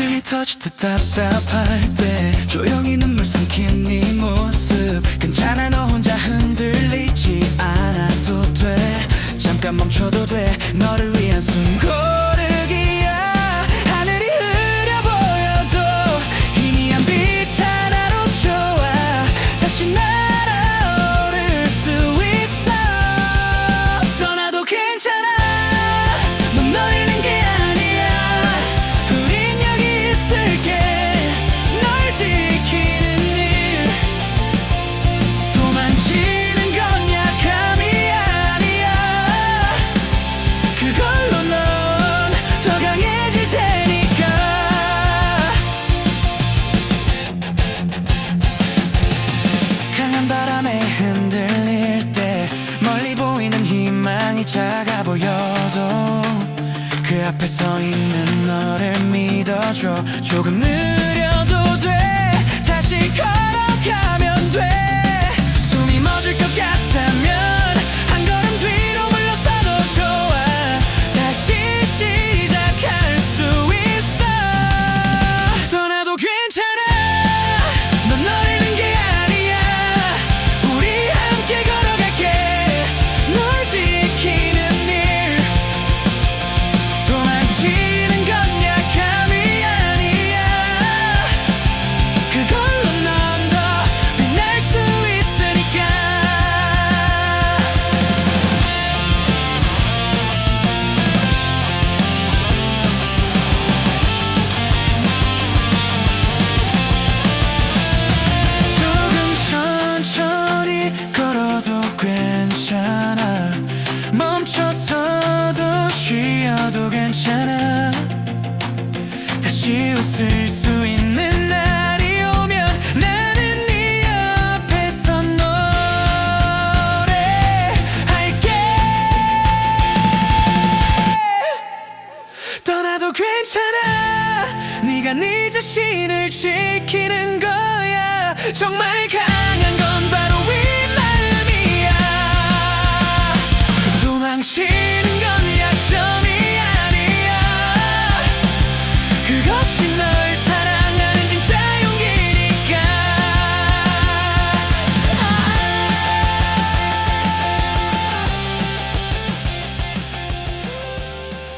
가슴이 터질 듯 답답할 때 조용히 눈물 삼킨 네 모습. 괜찮아 너 혼자 흔들리지 않아도 돼. 잠깐 멈춰도 돼 너를 위한 숨고 희망이 작아 보여도 그 앞에 서 있는 너를 믿어줘. 조금 느려도 돼. 다시 걸어가면 돼 쉬어도 괜찮아. 다시 웃을 수 있는 날이 오면 나는 네 옆에서 노래할게. 떠나도 괜찮아. 네가 네 자신을 지키는 거야. 정말 가